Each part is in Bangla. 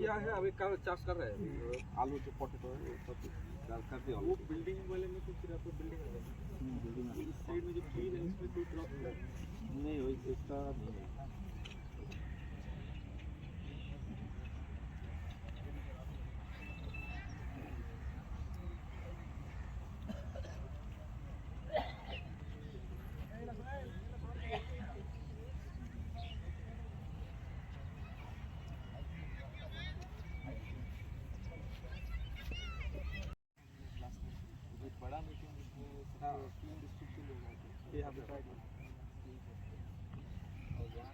किया है अभी कर चार्ज कर रहे हैं। आलू जो पोटेटो है कर दिया। वो बिल्डिंग वाले में तो फिर आपको बिल्डिंग इस साइड में जो प्लेन है उसमें कोई ड्रॉप नहीं इसका नहीं है।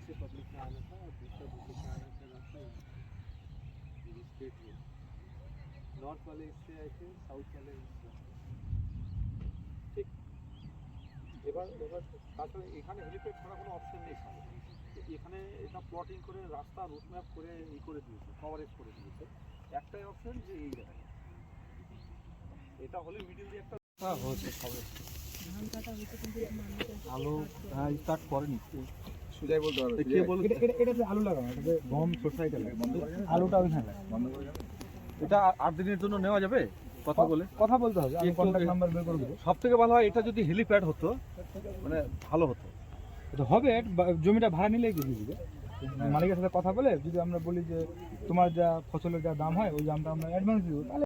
से पब्लिक का आना था और दूसरा पब्लिक का आना था रास्ता ये स्टेट में नॉर्थ वाले इससे आए थे साउथ वाले इससे ঠিক এবার এবার তাছাড়া এখানে হেলিপ্যাড ছাড়া কোনো অপশন নেই সামনে এখানে এটা প্লটিং করে রাস্তা রুট ম্যাপ করে ই করে দিয়েছে কভারেজ করে দিয়েছে একটাই অপশন যে এই জায়গায় এটা হলে মিডিল দিয়ে একটা হ্যাঁ হয়েছে সবে আলু হ্যাঁ স্টার্ট করেনি। সুজাই বলতে পারবে কে বলবে এটাতে আলু লাগানো এটাতে গম শসা এটা লাগে আলুটা ওইখানে লাগে এটা আট দিনের জন্য নেওয়া যাবে? কথা বলে। কথা বলতে হবে আমি কন্ট্যাক্ট নাম্বার বের করে দেবো। সব থেকে ভালো হয় এটা যদি হেলিপ্যাড হতো মানে ভালো হতো। এটা হবে জমিটা ভাড়া নিলেই কি দিবে। মালিকের সাথে কথা বলে যদি আমরা বলি যে তোমার যা ফসলের যা দাম হয় ওই দামটা আমরা অ্যাডভান্স দিব তাহলে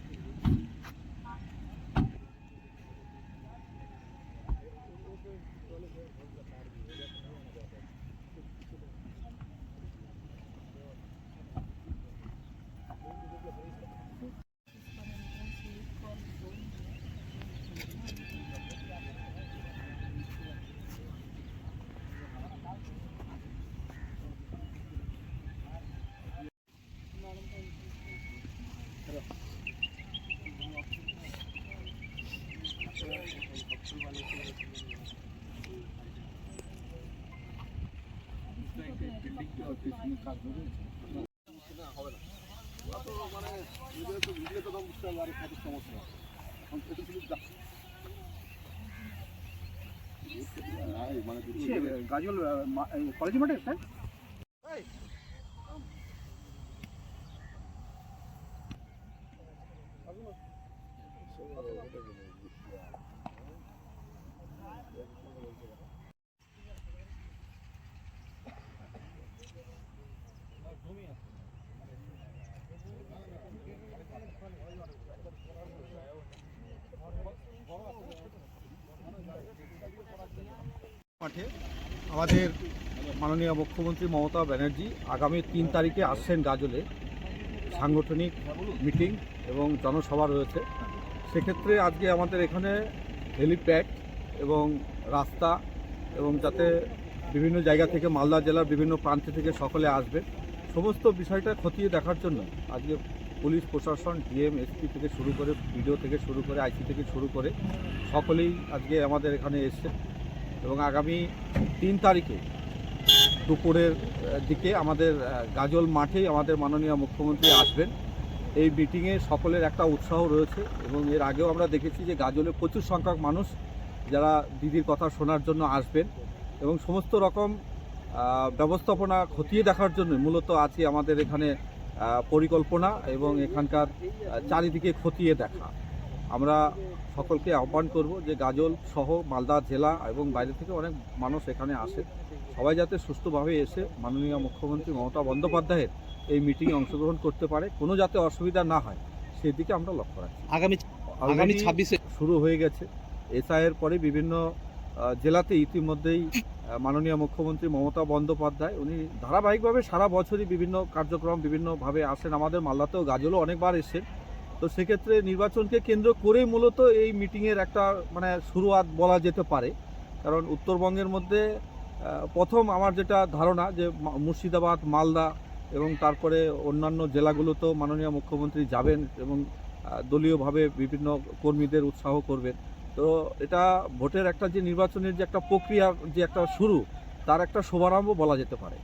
গাজল কলেজ মাঠে স্যার মাঠে আমাদের মাননীয় মুখ্যমন্ত্রী মমতা ব্যানার্জি আগামী তিন তারিখে আসছেন গাজলে। সাংগঠনিক মিটিং এবং জনসভা রয়েছে। সেক্ষেত্রে আজকে আমাদের এখানে হেলিপ্যাড এবং রাস্তা এবং যাতে বিভিন্ন জায়গা থেকে মালদা জেলার বিভিন্ন প্রান্ত থেকে সকলে আসবে। সমস্ত বিষয়টা খতিয়ে দেখার জন্য আজকে পুলিশ প্রশাসন, ডিএম, এসপি থেকে শুরু করে বিডিও থেকে শুরু করে আইসি থেকে শুরু করে সকলেই আজকে আমাদের এখানে এসছে। এবং আগামী তিন তারিখে দুপুরের দিকে আমাদের গাজল মাঠেই আমাদের মাননীয় মুখ্যমন্ত্রী আসবেন। এই মিটিংয়ে সকলের একটা উৎসাহ রয়েছে এবং এর আগেও আমরা দেখেছি যে গাজলে প্রচুর সংখ্যক মানুষ যারা দিদির কথা শোনার জন্য আসবেন এবং সমস্ত রকম ব্যবস্থাপনা খতিয়ে দেখার জন্য মূলত আজকে আমাদের এখানে পরিকল্পনা এবং এখানকার চারিদিকে খতিয়ে দেখা। আমরা সকলকে আহ্বান করব যে গাজল সহ মালদা জেলা এবং বাইরে থেকে অনেক মানুষ এখানে আসে। সবাই যাতে সুস্থভাবে এসে মাননীয় মুখ্যমন্ত্রী মমতা বন্দ্যোপাধ্যায়ের এই মিটিংয়ে অংশগ্রহণ করতে পারে কোনো যাতে অসুবিধা না হয় সেদিকে আমরা লক্ষ্য রাখি আগামী আগামী ছাব্বিশে শুরু হয়ে গেছে। এসআইয়ের পরে বিভিন্ন জেলাতে ইতিমধ্যেই মাননীয় মুখ্যমন্ত্রী মমতা বন্দ্যোপাধ্যায় উনি ধারাবাহিকভাবে সারা বছরই বিভিন্ন কার্যক্রম বিভিন্নভাবে আসেন। আমাদের মালদাতেও গাজলও অনেকবার এসেছেন। তো সেক্ষেত্রে নির্বাচনকে কেন্দ্র করেই মূলত এই মিটিংয়ের একটা মানে শুরুয়াত বলা যেতে পারে। কারণ উত্তরবঙ্গের মধ্যে প্রথম আমার যেটা ধারণা যে মুর্শিদাবাদ, মালদা এবং তারপরে অন্যান্য জেলাগুলোতেও মাননীয় মুখ্যমন্ত্রী যাবেন এবং দলীয়ভাবে বিভিন্ন কর্মীদের উৎসাহ করবেন। তো এটা ভোটের একটা যে নির্বাচনের যে একটা প্রক্রিয়া, যে একটা শুরু, তার একটা শুভারম্ভ বলা যেতে পারে।